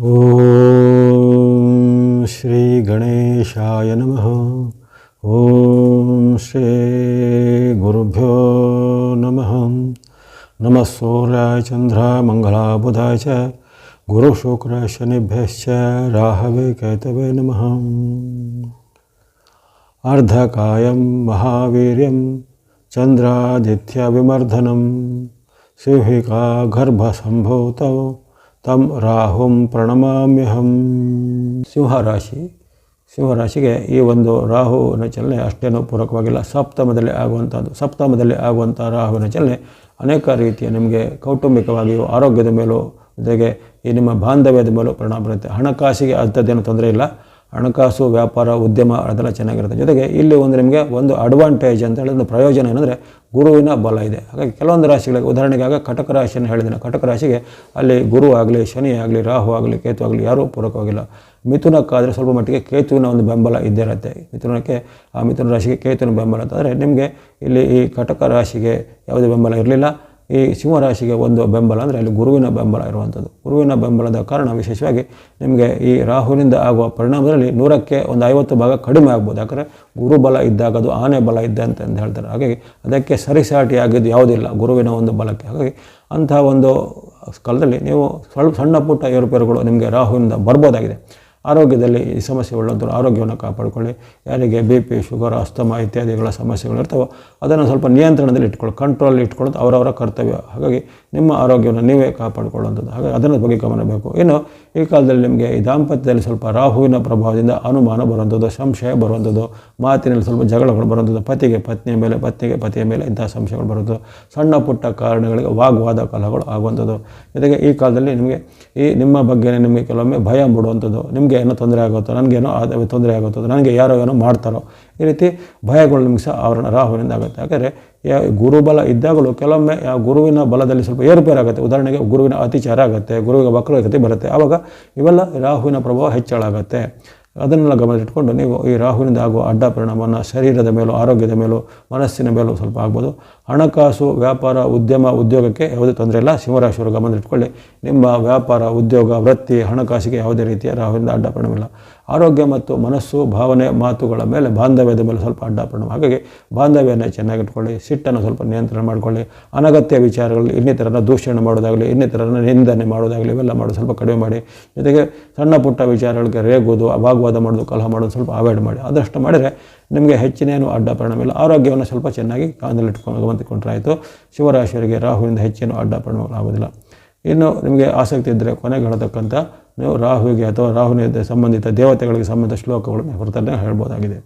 ॐ श्रीगणेशाय नमः। ॐ श्रीगुरुभ्यो नमः। नमः सूर्याय चन्द्रामङ्गलाबुधाय च गुरुशुक्रशनिभ्यश्च राहवेकेतवे नमः। अर्धकायं महावीर्यं चन्द्रादित्यविमर्धनं सिहिका गर्भसम्भूतौ ನಮಃ ಅರ್ಧಕಾಯಂ ಮಹಾವೀರ್ಯಂ ಚಂದ್ರಾದಿತ್ಯವಿಮರ್ಧನಂ ಸಿಂಹಿಕಾ ಗರ್ಭಸಂಭೂತೌ ತಂ ರಾಹುಂ ಪ್ರಣಮಾಮ್ಯಹಂ. ಸಿಂಹರಾಶಿ. ಸಿಂಹರಾಶಿಗೆ ಈ ಒಂದು ರಾಹುವಿನ ಚಲನೆ ಅಷ್ಟೇನೂ ಪೂರಕವಾಗಿಲ್ಲ. ಸಪ್ತಮದಲ್ಲಿ ಆಗುವಂಥದ್ದು, ಸಪ್ತಮದಲ್ಲಿ ಆಗುವಂಥ ರಾಹುವಿನ ಚಲನೆ ಅನೇಕ ರೀತಿಯ ನಿಮಗೆ ಕೌಟುಂಬಿಕವಾಗಿಯೂ ಆರೋಗ್ಯದ ಮೇಲೂ ಜೊತೆಗೆ ಈ ನಿಮ್ಮ ಬಾಂಧವ್ಯದ ಮೇಲೂ ಪರಿಣಾಮ ಬೀರುತ್ತೆ. ಹಣಕಾಸಿಗೆ ಅಂಥದ್ದೇನು ತೊಂದರೆ ಇಲ್ಲ. ಹಣಕಾಸು, ವ್ಯಾಪಾರ, ಉದ್ಯಮ ಅದೆಲ್ಲ ಚೆನ್ನಾಗಿರುತ್ತೆ. ಜೊತೆಗೆ ಇಲ್ಲಿ ಒಂದು ನಿಮಗೆ ಒಂದು ಅಡ್ವಾಂಟೇಜ್ ಅಂತ ಹೇಳಿದ್ರೆ ಪ್ರಯೋಜನ ಏನಂದರೆ ಗುರುವಿನ ಬಲ ಇದೆ. ಹಾಗಾಗಿ ಕೆಲವೊಂದು ರಾಶಿಗಳಿಗೆ ಉದಾಹರಣೆಗೆ ಆಗ ಕಟಕ ರಾಶಿಯನ್ನು ಹೇಳಿದ್ದೀನಿ. ಕಟಕ ರಾಶಿಗೆ ಅಲ್ಲಿ ಗುರು ಆಗಲಿ, ಶನಿ ಆಗಲಿ, ರಾಹು ಆಗಲಿ, ಕೇತು ಆಗಲಿ ಯಾರೂ ಪೂರಕವಾಗಿಲ್ಲ ಮಿಥುನಕ್ಕಾದರೆ ಸ್ವಲ್ಪ ಮಟ್ಟಿಗೆ ಕೇತುವಿನ ಒಂದು ಬೆಂಬಲ ಇದ್ದೇ ಇರುತ್ತೆ. ಮಿಥುನಕ್ಕೆ, ಆ ಮಿಥುನ ರಾಶಿಗೆ ಕೇತುವಿನ ಬೆಂಬಲ ಅಂತಂದರೆ ನಿಮಗೆ ಇಲ್ಲಿ ಈ ಕಟಕ ರಾಶಿಗೆ ಯಾವುದೇ ಬೆಂಬಲ ಇರಲಿಲ್ಲ. ಈ ಸಿಂಹರಾಶಿಗೆ ಒಂದು ಬೆಂಬಲ ಅಂದರೆ ಅಲ್ಲಿ ಗುರುವಿನ ಬೆಂಬಲ ಇರುವಂಥದ್ದು. ಗುರುವಿನ ಬೆಂಬಲದ ಕಾರಣ ವಿಶೇಷವಾಗಿ ನಿಮಗೆ ಈ ರಾಹುವಿನಿಂದ ಆಗುವ ಪರಿಣಾಮದಲ್ಲಿ ನೂರಕ್ಕೆ ಒಂದು ಐವತ್ತು ಭಾಗ ಕಡಿಮೆ ಆಗ್ಬೋದು. ಯಾಕಂದರೆ ಗುರುಬಲ ಇದ್ದಾಗ ಅದು ಆನೆ ಬಲ ಇದ್ದಂತೆ ಅಂತ ಹೇಳ್ತಾರೆ. ಹಾಗಾಗಿ ಅದಕ್ಕೆ ಸರಿಸಾಟಿ ಆಗಿದ್ದು ಯಾವುದಿಲ್ಲ, ಗುರುವಿನ ಒಂದು ಬಲಕ್ಕೆ. ಹಾಗಾಗಿ ಅಂತಹ ಒಂದು ಕಾಲದಲ್ಲಿ ನೀವು ಸ್ವಲ್ಪ ಸಣ್ಣ ಪುಟ್ಟ ಏರುಪೇರುಗಳು ನಿಮಗೆ ರಾಹುವಿನಿಂದ ಬರ್ಬೋದಾಗಿದೆ. ಆರೋಗ್ಯದಲ್ಲಿ ಈ ಸಮಸ್ಯೆ ಉಳ್ಳಂಥವ್ರು ಆರೋಗ್ಯವನ್ನು ಕಾಪಾಡಿಕೊಳ್ಳಿ. ಯಾರಿಗೆ ಬಿ ಪಿ ಶುಗರ್ ಅಸ್ತಮ ಇತ್ಯಾದಿಗಳ ಸಮಸ್ಯೆಗಳು ಇರ್ತವೋ ಅದನ್ನು ಸ್ವಲ್ಪ ನಿಯಂತ್ರಣದಲ್ಲಿ ಇಟ್ಕೊಳ್ಳಿ ಕಂಟ್ರೋಲ್ ಇಟ್ಕೊಳ್ಳೋದು ಅವರವರ ಕರ್ತವ್ಯ. ಹಾಗಾಗಿ ನಿಮ್ಮ ಆರೋಗ್ಯವನ್ನು ನೀವೇ ಕಾಪಾಡಿಕೊಳ್ಳುವಂಥದ್ದು. ಹಾಗಾಗಿ ಅದರ ಬಗ್ಗೆ ಗಮನ ಬೇಕು. ಇನ್ನು ಈ ಕಾಲದಲ್ಲಿ ನಿಮಗೆ ಈ ದಾಂಪತ್ಯದಲ್ಲಿ ಸ್ವಲ್ಪ ರಾಹುವಿನ ಪ್ರಭಾವದಿಂದ ಅನುಮಾನ ಬರುವಂಥದ್ದು, ಸಂಶಯ ಬರುವಂಥದ್ದು, ಮಾತಿನಲ್ಲಿ ಸ್ವಲ್ಪ ಜಗಳಗಳು ಬರುವಂಥದ್ದು, ಪತಿಗೆ ಪತ್ನಿಯ ಮೇಲೆ, ಪತ್ನಿಗೆ ಪತಿಯ ಮೇಲೆ ಇಂತಹ ಸಂಶಯಗಳು ಬರುವಂಥದ್ದು, ಸಣ್ಣ ಪುಟ್ಟ ಕಾರಣಗಳಿಗೆ ವಾಗ್ವಾದ ಕಲಹಗಳು ಆಗುವಂಥದ್ದು. ಜೊತೆಗೆ ಈ ಕಾಲದಲ್ಲಿ ನಿಮಗೆ ಈ ನಿಮ್ಮ ಬಗ್ಗೆ ನಿಮಗೆ ಕೆಲವೊಮ್ಮೆ ಭಯ ಮೂಡುವಂಥದ್ದು. ನಿಮಗೆ ಏನೋ ತೊಂದರೆ ಆಗುತ್ತೋ ನನಗೇನೋ ತೊಂದರೆ ಆಗುತ್ತೋ, ನನಗೆ ಯಾರೋ ಏನೋ ಮಾಡ್ತಾರೋ, ಈ ರೀತಿ ಭಯಗಳು ನಿಮಗೆ ಸಹ ಅವರ ರಾಹುವಿನಿಂದ ಆಗುತ್ತೆ. ಯಾಕಂದರೆ ಗುರುಬಲ ಇದ್ದಾಗಲೂ ಕೆಲವೊಮ್ಮೆ ಗುರುವಿನ ಬಲದಲ್ಲಿ ಸ್ವಲ್ಪ ಏರುಪೇರಾಗುತ್ತೆ ಉದಾಹರಣೆಗೆ ಗುರುವಿನ ಅತಿಚಾರ ಆಗುತ್ತೆ, ಗುರುವಿಗೆ ವಕ್ರಗತಿ ಬರುತ್ತೆ. ಆವಾಗ ಇವೆಲ್ಲ ರಾಹುವಿನ ಪ್ರಭಾವ ಹೆಚ್ಚಳ ಆಗುತ್ತೆ ಅದನ್ನೆಲ್ಲ ಗಮನದಲ್ಲಿಟ್ಕೊಂಡು ನೀವು ಈ ರಾಹುವಿನಿಂದ ಆಗುವ ಅಡ್ಡ ಪರಿಣಾಮವನ್ನು ಶರೀರದ ಮೇಲೂ, ಆರೋಗ್ಯದ ಮೇಲೂ, ಮನಸ್ಸಿನ ಮೇಲೂ ಸ್ವಲ್ಪ ಆಗ್ಬೋದು. ಹಣಕಾಸು, ವ್ಯಾಪಾರ, ಉದ್ಯಮ, ಉದ್ಯೋಗಕ್ಕೆ ಯಾವುದೇ ತೊಂದರೆ ಇಲ್ಲ. ಸಿಂಹರಾಶಿಯವರು ಗಮನದಲ್ಲಿಟ್ಕೊಳ್ಳಿ ನಿಮ್ಮ ವ್ಯಾಪಾರ, ಉದ್ಯೋಗ, ವೃತ್ತಿ, ಹಣಕಾಸಿಗೆ ಯಾವುದೇ ರೀತಿಯ ರಾಹುವಿನಿಂದ ಅಡ್ಡ ಪರಿಣಾಮ ಇಲ್ಲ ಆರೋಗ್ಯ ಮತ್ತು ಮನಸ್ಸು, ಭಾವನೆ, ಮಾತುಗಳ ಮೇಲೆ ಬಾಂಧವ್ಯದ ಮೇಲೆ ಸ್ವಲ್ಪ ಅಡ್ಡ ಪರಿಣಾಮ ಹಾಗಾಗಿ ಬಾಂಧವ್ಯನ ಚೆನ್ನಾಗಿಟ್ಕೊಳ್ಳಿ ಸಿಟ್ಟನ್ನು ಸ್ವಲ್ಪ ನಿಯಂತ್ರಣ ಮಾಡಿಕೊಳ್ಳಿ, ಅನಗತ್ಯ ವಿಚಾರಗಳು ಇನ್ನಿತರನ ದೂಷಣೆ ಮಾಡೋದಾಗಲಿ ಇನ್ನಿತರನ ನಿಂದನೆ ಮಾಡೋದಾಗಲಿ ಇವೆಲ್ಲ ಮಾಡೋದು ಸ್ವಲ್ಪ ಕಡಿಮೆ ಮಾಡಿ. ಜೊತೆಗೆ ಸಣ್ಣ ಪುಟ್ಟ ವಿಚಾರಗಳಿಗೆ ರೇಗೋದು ವಾಗ್ವಾದ ಮಾಡೋದು ಕಲಹ ಮಾಡೋದು ಸ್ವಲ್ಪ ಅವಾಯ್ಡ್ ಮಾಡಿ. ಆದಷ್ಟು ಮಾಡಿದರೆ ನಿಮಗೆ ಹೆಚ್ಚಿನೇನು ಅಡ್ಡ ಪರಿಣಾಮ ಇಲ್ಲ. ಆರೋಗ್ಯವನ್ನು ಸ್ವಲ್ಪ ಚೆನ್ನಾಗಿ ಕಾಂದಲ್ಲಿಟ್ಕೊಂಡು ಗಮನಿಸಿಕೊಂಡ್ರಾಯಿತು ಶಿವರಾಶಿಯವರಿಗೆ ರಾಹುವಿಂದ ಹೆಚ್ಚೇನು ಅಡ್ಡ ಪರಿಣಾಮಗಳಾಗೋದಿಲ್ಲ ಇನ್ನು ನಿಮಗೆ ಆಸಕ್ತಿ ಇದ್ದರೆ ಕೊನೆಗೆ ಹೇಳತಕ್ಕಂಥ ನೀವು ರಾಹುವಿಗೆ ಅಥವಾ ರಾಹುನ ಸಂಬಂಧಿತ ದೇವತೆಗಳಿಗೆ ಸಂಬಂಧಿತ ಶ್ಲೋಕಗಳನ್ನು ಹೊರತನ್ನೇ ಹೇಳ್ಬೋದಾಗಿದೆ.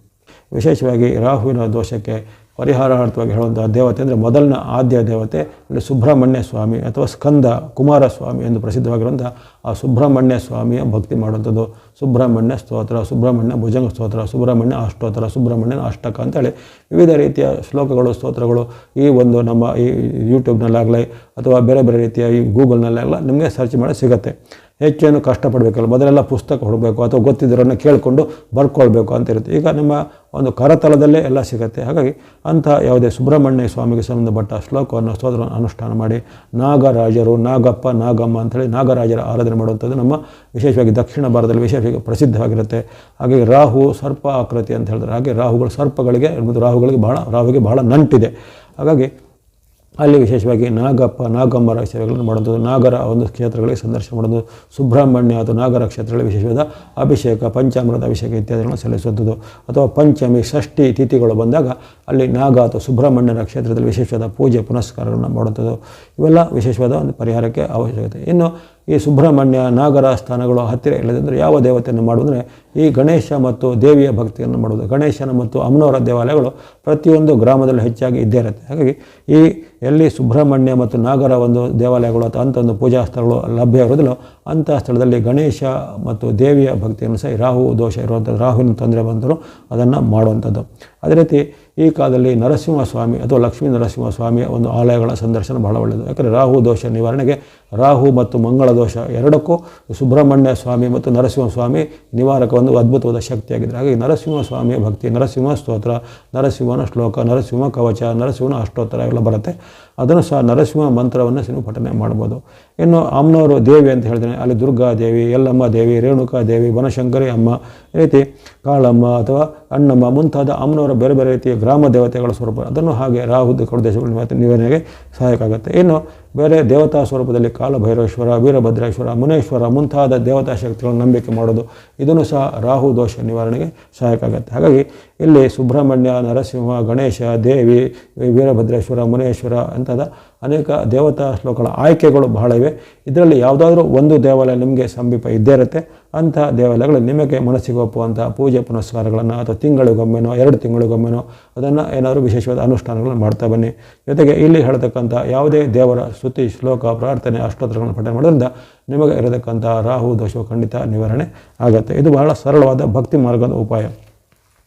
ವಿಶೇಷವಾಗಿ ರಾಹುವಿನ ದೋಷಕ್ಕೆ ಪರಿಹಾರಾರ್ಥವಾಗಿ ಹೇಳುವಂತಹ ದೇವತೆ ಅಂದರೆ ಮೊದಲನ ಆದ್ಯ ದೇವತೆ ಅಂದರೆ ಸುಬ್ರಹ್ಮಣ್ಯ ಸ್ವಾಮಿ ಅಥವಾ ಸ್ಕಂದ ಕುಮಾರಸ್ವಾಮಿ ಎಂದು ಪ್ರಸಿದ್ಧವಾಗಿರುವಂಥ ಆ ಸುಬ್ರಹ್ಮಣ್ಯ ಸ್ವಾಮಿಯ ಭಕ್ತಿ ಮಾಡುವಂಥದ್ದು. ಸುಬ್ರಹ್ಮಣ್ಯ ಸ್ತೋತ್ರ, ಸುಬ್ರಹ್ಮಣ್ಯ ಭುಜಂಗ ಸ್ತೋತ್ರ, ಸುಬ್ರಹ್ಮಣ್ಯ ಅಷ್ಟೋತ್ತರ ಸುಬ್ರಹ್ಮಣ್ಯನ ಅಷ್ಟಕ ಅಂತೇಳಿ ವಿವಿಧ ರೀತಿಯ ಶ್ಲೋಕಗಳು, ಸ್ತೋತ್ರಗಳು ಈ ಒಂದು ನಮ್ಮ ಈ ಯೂಟ್ಯೂಬ್ನಲ್ಲಾಗಲಿ ಅಥವಾ ಬೇರೆ ಬೇರೆ ರೀತಿಯ ಈ ಗೂಗಲ್ನಲ್ಲಾಗಲಿ ನಿಮಗೆ ಸರ್ಚ್ ಮಾಡಿ ಸಿಗುತ್ತೆ. ಹೆಚ್ಚೇನು ಕಷ್ಟಪಡಬೇಕಲ್ಲ, ಮೊದಲೆಲ್ಲ ಪುಸ್ತಕ ಹುಡಬೇಕು ಅಥವಾ ಗೊತ್ತಿದ್ದರನ್ನು ಕೇಳಿಕೊಂಡು ಬರ್ಕೊಳ್ಬೇಕು ಅಂತ ಇರುತ್ತೆ. ಈಗ ನಿಮ್ಮ ಒಂದು ಕರತಲದಲ್ಲೇ ಎಲ್ಲ ಸಿಗುತ್ತೆ. ಹಾಗಾಗಿ ಅಂಥ ಯಾವುದೇ ಸುಬ್ರಹ್ಮಣ್ಯ ಸ್ವಾಮಿಗೆ ಸಂಬಂಧಪಟ್ಟ ಶ್ಲೋಕವನ್ನು ಸ್ತೋತ್ರ ಅನುಷ್ಠಾನ ಮಾಡಿ, ನಾಗರಾಜರು, ನಾಗಪ್ಪ, ನಾಗಮ್ಮ ಅಂಥೇಳಿ ನಾಗರಾಜರ ಆರಾಧನೆ ಮಾಡುವಂಥದ್ದು ನಮ್ಮ ವಿಶೇಷವಾಗಿ ದಕ್ಷಿಣ ಭಾರತದಲ್ಲಿ ವಿಶೇಷವಾಗಿ ಪ್ರಸಿದ್ಧವಾಗಿರುತ್ತೆ. ಹಾಗಾಗಿ ರಾಹು ಸರ್ಪ ಆಕೃತಿ ಅಂತ ಹೇಳಿದ್ರೆ, ಹಾಗೆ ರಾಹುಗಳು ಸರ್ಪಗಳಿಗೆ ಮತ್ತು ರಾಹುಗಳಿಗೆ ಬಹಳ, ರಾಹುಗೆ ಬಹಳ ನಂಟಿದೆ. ಹಾಗಾಗಿ ಅಲ್ಲಿ ವಿಶೇಷವಾಗಿ ನಾಗಪ್ಪ ನಾಗಮ್ಮರ ಸೇವೆಗಳನ್ನು ಮಾಡುವಂಥದ್ದು ನಾಗರ ಒಂದು ಕ್ಷೇತ್ರಗಳಿಗೆ ಸಂದರ್ಶನ ಮಾಡೋದು, ಸುಬ್ರಹ್ಮಣ್ಯ ಅಥವಾ ನಾಗರ ಕ್ಷೇತ್ರಗಳ ವಿಶೇಷವಾದ ಅಭಿಷೇಕ, ಪಂಚಾಮೃತ ಅಭಿಷೇಕ ಇತ್ಯಾದಿಗಳನ್ನು ಸಲ್ಲಿಸುವಂಥದ್ದು. ಅಥವಾ ಪಂಚಮಿ, ಷಷ್ಠಿ ತಿಥಿಗಳು ಬಂದಾಗ ಅಲ್ಲಿ ನಾಗ ಅಥವಾ ಸುಬ್ರಹ್ಮಣ್ಯನ ಕ್ಷೇತ್ರದಲ್ಲಿ ವಿಶೇಷವಾದ ಪೂಜೆ ಪುನಸ್ಕಾರಗಳನ್ನು ಮಾಡುವಂಥದ್ದು. ಇವೆಲ್ಲ ವಿಶೇಷವಾದ ಒಂದು ಪರಿಹಾರಕ್ಕೆ ಅವಶ್ಯಕತೆ. ಇನ್ನು ಈ ಸುಬ್ರಹ್ಮಣ್ಯ ನಾಗರ ಸ್ಥಾನಗಳು ಹತ್ತಿರ ಇಲ್ಲದಿದ್ದರೆ ಯಾವ ದೇವತೆಯನ್ನು ಮಾಡುವುದಂದರೆ ಈ ಗಣೇಶ ಮತ್ತು ದೇವಿಯ ಭಕ್ತಿಯನ್ನು ಮಾಡುವುದು. ಗಣೇಶನ ಮತ್ತು ಅಮ್ಮನವರ ದೇವಾಲಯಗಳು ಪ್ರತಿಯೊಂದು ಗ್ರಾಮದಲ್ಲಿ ಹೆಚ್ಚಾಗಿ ಇದ್ದೇ ಇರುತ್ತೆ. ಹಾಗಾಗಿ ಈ ಎಲ್ಲಿ ಸುಬ್ರಹ್ಮಣ್ಯ ಮತ್ತು ನಾಗರ ಒಂದು ದೇವಾಲಯಗಳು ಅಥವಾ ಅಂಥ ಒಂದು ಪೂಜಾ ಸ್ಥಳಗಳು ಲಭ್ಯ ಇರೋದಿಲ್ಲೋ ಅಂಥ ಸ್ಥಳದಲ್ಲಿ ಗಣೇಶ ಮತ್ತು ದೇವಿಯ ಭಕ್ತಿಯನ್ನು ಸಹ ರಾಹು ದೋಷ ಇರುವಂಥದ್ದು, ರಾಹುವಿನ ತೊಂದರೆ ಬಂದರೂ ಅದನ್ನು ಮಾಡುವಂಥದ್ದು. ಅದೇ ರೀತಿ ಈ ಕಾಲದಲ್ಲಿ ನರಸಿಂಹಸ್ವಾಮಿ ಅಥವಾ ಲಕ್ಷ್ಮೀ ನರಸಿಂಹಸ್ವಾಮಿಯ ಒಂದು ಆಲಯಗಳ ಸಂದರ್ಶನ ಬಹಳ ಒಳ್ಳೆಯದು. ಯಾಕಂದರೆ ರಾಹು ದೋಷ ನಿವಾರಣೆಗೆ ರಾಹು ಮತ್ತು ಮಂಗಳ ದೋಷ ಎರಡಕ್ಕೂ ಸುಬ್ರಹ್ಮಣ್ಯ ಸ್ವಾಮಿ ಮತ್ತು ನರಸಿಂಹಸ್ವಾಮಿ ನಿವಾರಕ ಒಂದು ಅದ್ಭುತವಾದ ಶಕ್ತಿಯಾಗಿದೆ ಹಾಗಾಗಿ ನರಸಿಂಹ ಸ್ವಾಮಿಯ ಭಕ್ತಿ, ನರಸಿಂಹ ಸ್ತೋತ್ರ, ನರಸಿಂಹನ ಶ್ಲೋಕ, ನರಸಿಂಹ ಕವಚ, ನರಸಿಂಹನ ಅಷ್ಟೋತ್ತರ ಎಲ್ಲ ಬರುತ್ತೆ. ಅದನ್ನು ಸಹ ನರಸಿಂಹ ಮಂತ್ರವನ್ನು ನೀವು ಪಠನೆ ಮಾಡ್ಬೋದು. ಇನ್ನು ಅಮ್ಮನವರು ದೇವಿ ಅಂತ ಹೇಳಿದ್ರೆ ಅಲ್ಲಿ ದುರ್ಗಾ ದೇವಿ, ಯಲ್ಲಮ್ಮ ದೇವಿ, ರೇಣುಕಾ ದೇವಿ, ಬನಶಂಕರಿ ಅಮ್ಮ ರೀತಿ ಕಾಳಮ್ಮ ಅಥವಾ ಅಣ್ಣಮ್ಮ ಮುಂತಾದ ಅಮ್ಮನವರ ಬೇರೆ ಬೇರೆ ರೀತಿಯ ಗ್ರಾಮ ದೇವತೆಗಳ ಸ್ವರೂಪ. ಅದನ್ನು ಹಾಗೆ ರಾಹು ಕಡು ದೇಶಗಳು ನಿವಾರಣೆಗೆ ಸಹಾಯಕ ಆಗುತ್ತೆ. ಇನ್ನು ಬೇರೆ ದೇವತಾ ಸ್ವರೂಪದಲ್ಲಿ ಕಾಲಭೈರವೇಶ್ವರ, ವೀರಭದ್ರೇಶ್ವರ, ಮುನೇಶ್ವರ ಮುಂತಾದ ದೇವತಾ ಶಕ್ತಿಗಳನ್ನು ನಂಬಿಕೆ ಮಾಡೋದು, ಇದನ್ನು ಸಹ ರಾಹು ದೋಷ ನಿವಾರಣೆಗೆ ಸಹಾಯಕ ಆಗುತ್ತೆ. ಹಾಗಾಗಿ ಇಲ್ಲಿ ಸುಬ್ರಹ್ಮಣ್ಯ, ನರಸಿಂಹ, ಗಣೇಶ, ದೇವಿ, ವೀರಭದ್ರೇಶ್ವರ, ಮುನೇಶ್ವರ ಅಂತಾದ ಅನೇಕ ದೇವತಾ ಶ್ಲೋಕಗಳ ಆಯ್ಕೆಗಳು ಬಹಳ ಇವೆ. ಇದರಲ್ಲಿ ಯಾವುದಾದ್ರೂ ಒಂದು ದೇವಾಲಯ ನಿಮಗೆ ಸಮೀಪ ಇದ್ದೇ ಇರುತ್ತೆ. ಅಂಥ ದೇವಾಲಯಗಳು ನಿಮಗೆ ಮನಸ್ಸಿಗೆ ಒಪ್ಪುವಂಥ ಪೂಜೆ ಪುನಸ್ಕಾರಗಳನ್ನು ಅಥವಾ ತಿಂಗಳಿಗೊಮ್ಮೆನೋ, ಎರಡು ತಿಂಗಳಿಗೊಮ್ಮೆನೋ ಅದನ್ನು ಏನಾದರೂ ವಿಶೇಷವಾದ ಅನುಷ್ಠಾನಗಳನ್ನು ಮಾಡ್ತಾ ಬನ್ನಿ. ಜೊತೆಗೆ ಇಲ್ಲಿ ಹೇಳ್ತಕ್ಕಂಥ ಯಾವುದೇ ದೇವರ ಸ್ತುತಿ, ಶ್ಲೋಕ, ಪ್ರಾರ್ಥನೆ, ಅಷ್ಟೋತ್ತರಗಳನ್ನು ಪಠನೆ ಮಾಡೋದ್ರಿಂದ ನಿಮಗೆ ಇರತಕ್ಕಂಥ ರಾಹು, ದೋಷವು ಖಂಡಿತ ನಿವಾರಣೆ ಆಗುತ್ತೆ. ಇದು ಬಹಳ ಸರಳವಾದ ಭಕ್ತಿ ಮಾರ್ಗದ ಉಪಾಯ.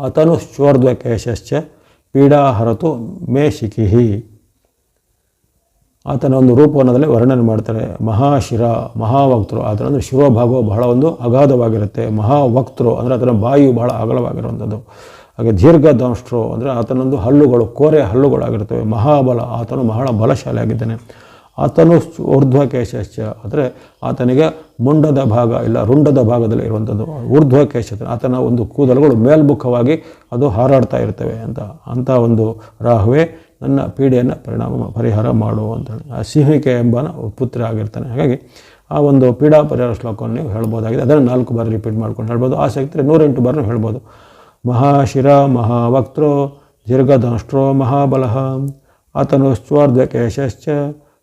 ಮಹಾಬಲಃ ಪೀಡಾ ಪೀಡಾಹರತು ಮೇ ಶಿಖಿಹಿ ಆತನ ಒಂದು ರೂಪವನ್ನದಲ್ಲಿ ವರ್ಣನೆ ಮಾಡ್ತಾರೆ. ಮಹಾಶಿರ ಮಹಾವಕ್ತರು ಆತನ ಅಂದರೆ ಶಿರೋಭಾಗವು ಬಹಳ ಒಂದು ಅಗಾಧವಾಗಿರುತ್ತೆ. ಮಹಾವಕ್ತರು ಅಂದರೆ ಆತನ ಬಾಯಿಯು ಬಹಳ ಅಗಲವಾಗಿರುವಂಥದ್ದು. ಹಾಗೆ ದೀರ್ಘದಂಷ್ಟ್ರು ಅಂದರೆ ಆತನೊಂದು ಹಲ್ಲುಗಳು, ಕೋರೆ ಹಲ್ಲುಗಳಾಗಿರ್ತವೆ. ಮಹಾಬಲ, ಆತನು ಬಹಳ ಬಲಶಾಲಿ ಆಗಿದ್ದಾನೆ ಆತನು ಊರ್ಧ್ವಕೇಶಶ್ಚ. ಅಂದರೆ ಆತನಿಗೆ ಮುಂಡದ ಭಾಗ ಇಲ್ಲ, ರುಂಡದ ಭಾಗದಲ್ಲಿ ಇರುವಂಥದ್ದು ಊರ್ಧ್ವಕೇಶ ಆತನ ಒಂದು ಕೂದಲುಗಳು ಮೇಲ್ಮುಖವಾಗಿ ಅದು ಹಾರಾಡ್ತಾ ಇರ್ತವೆ ಅಂತ ಅಂಥ ಒಂದು ರಾಹುವೆ ನನ್ನ ಪೀಡೆಯನ್ನು ಪರಿಣಾಮ ಪರಿಹಾರ ಮಾಡು ಅಂತೇಳಿ ಆ ಸಿಂಹಿಕೆ ಎಂಬ ಪುತ್ರ ಆಗಿರ್ತಾನೆ. ಹಾಗಾಗಿ ಆ ಒಂದು ಪೀಡಾ ಪರಿಹಾರ ಶ್ಲೋಕವನ್ನು ನೀವು ಹೇಳ್ಬೋದಾಗಿದೆ. ಅದನ್ನು ನಾಲ್ಕು ಬಾರಿ ರಿಪೀಟ್ ಮಾಡ್ಕೊಂಡು ಹೇಳ್ಬೋದು. ಆಸಕ್ತಿ ನೂರೆಂಟು ಬಾರಿ ಹೇಳ್ಬೋದು. ಮಹಾಶಿರ ಮಹಾವಕ್ತೋ ದೀರ್ಘದಂಷ್ಟ್ರೋ ಮಹಾಬಲಹ, ಆತನು ಸ್ವಾರ್ಧಕೇಶಶ್ಚ